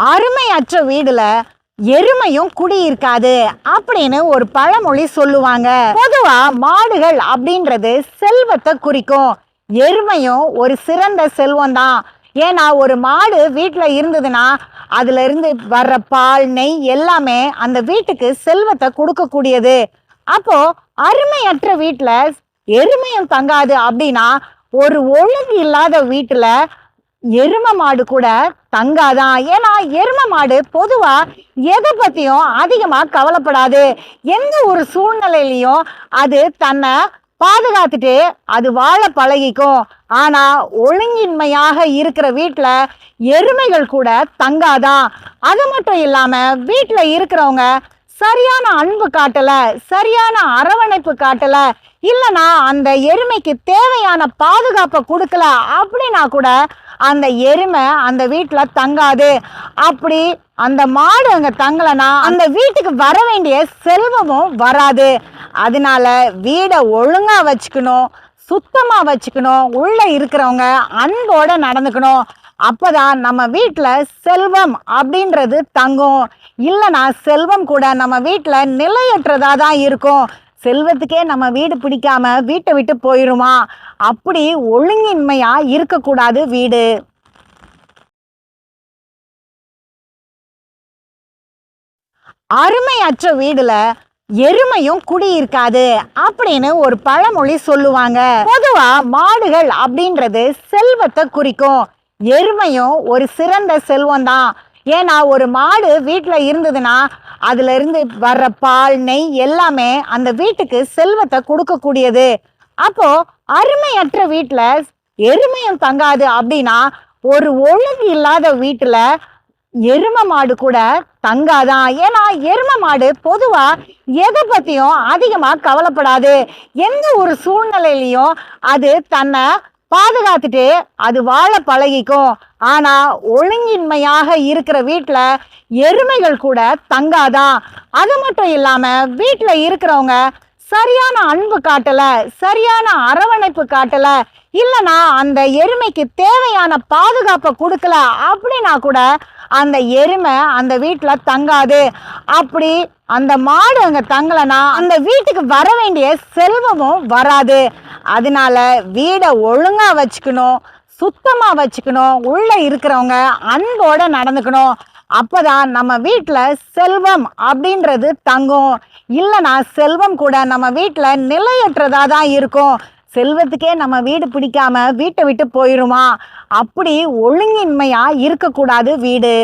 அருமையற்ற வீடுல எருமையும் குடி இருக்காது அப்படின்னு ஒரு பழமொழி சொல்லுவாங்க. பொதுவா மாடுகள் அப்படின்றது செல்வத்தை குறிக்கும். எருமையும் ஒரு சிறந்த செல்வம் தான் ஏன்னா ஒரு மாடு வீட்டில் இருந்ததுன்னா அதுல இருந்து வர்ற பால் நெய் எல்லாமே அந்த வீட்டுக்கு செல்வத்தை கொடுக்கக்கூடியது. அப்போ அருமையற்ற வீட்டில் எருமையும் தங்காது அப்படின்னா ஒரு ஒழுங்கு இல்லாத வீட்டில் எரும மாடு கூட தங்காதான் ஏன்னா எரும மாடு பொதுவா எதை பத்தியும் அதிகமா கவலைப்படாது. எந்த ஒரு சூழ்நிலையிலையும் அது தன்னை பாதுகாத்துட்டு அது வாழ பழகிக்கும். ஆனா ஒழுங்கின்மையாக இருக்கிற வீட்டில் எருமைகள் கூட தங்காதான் அது மட்டும் இல்லாம வீட்டில் இருக்கிறவங்க சரியான அன்பு காட்டல சரியான அரவணைப்பு காட்டல இல்லைனா அந்த எருமைக்கு தேவையான பாதுகாப்பை கொடுக்கல அப்படின்னா கூட அந்த எருமை அந்த வீட்டில் தங்காது. அப்படி அந்த மாடு அங்கே தங்கலைன்னா அந்த வீட்டுக்கு வர வேண்டிய செல்வமும் வராது. அதனால வீடை ஒழுங்காக வச்சுக்கணும் சுத்தமாக வச்சுக்கணும் உள்ளே இருக்கிறவங்க அன்போடு நடந்துக்கணும். அப்பதான் நம்ம வீட்டில் செல்வம் அப்படின்றது தங்கும். இல்லைனா செல்வம் கூட நம்ம வீட்டில் நிலையற்றதாக தான் இருக்கும். செல்வத்துக்கே நம்ம வீடு பிடிக்காம வீட்டை விட்டு போயிருமா? அப்படி ஒழுங்கின்மையா இருக்கக்கூடாது வீடு. அருமையற்ற வீடுல எருமையும் குடி இருக்காது அப்படின்னு ஒரு பழமொழி சொல்லுவாங்க. பொதுவா மாடுகள் அப்படின்றது செல்வத்தை குறிக்கும். எருமையும் ஒரு சிறந்த செல்வம் தான் ஏன்னா ஒரு மாடு வீட்டில் இருந்ததுன்னா அதுல இருந்து வர்ற பால் நெய் எல்லாமே அந்த வீட்டுக்கு செல்வத்தை கொடுக்கக்கூடியது. அப்போ அருமையற்ற வீட்டில் எருமையும் தங்காது அப்படின்னா ஒரு ஒழுங்கு இல்லாத வீட்டில் எரும மாடு கூட தங்காதான் ஏன்னா எரும மாடு பொதுவா எதை பத்தியும் அதிகமா கவலைப்படாது. எந்த ஒரு சூழ்நிலையிலையும் அது தன்னை பாதுகாத்துட்டு அது வாழ பழகிக்கும். ஆனா ஒழுங்கின்மையாக இருக்கிற வீட்டில் எருமைகள் கூட தங்காதான். அது மட்டும் இல்லாம வீட்டில் இருக்கிறவங்க சரியான அன்பு காட்டல சரியான அரவணைப்பு காட்டல இல்லைனா அந்த எருமைக்கு தேவையான பாதுகாப்பை கொடுக்கல அப்படின்னா கூட அந்த எருமை அந்த வீட்டில் தங்காது. அப்படி அந்த மாடு அங்கே தங்கலைன்னா அந்த வீட்டுக்கு வர வேண்டிய செல்வமும் வராது. அதனால வீடை ஒழுங்காக வச்சுக்கணும் சுத்தமாக வச்சுக்கணும் உள்ளே இருக்கிறவங்க அன்போடு நடந்துக்கணும். அப்பதான் நம்ம வீட்டில் செல்வம் அப்படின்றது தங்கும். இல்லைனா செல்வம் கூட நம்ம வீட்டில் நிலையற்றதாக தான் இருக்கும். செல்வத்துக்கே நம்ம வீடு பிடிக்காம வீட்டை விட்டு போயிருமா? அப்படி ஒழுங்கின்மையாக இருக்கக்கூடாது வீடு.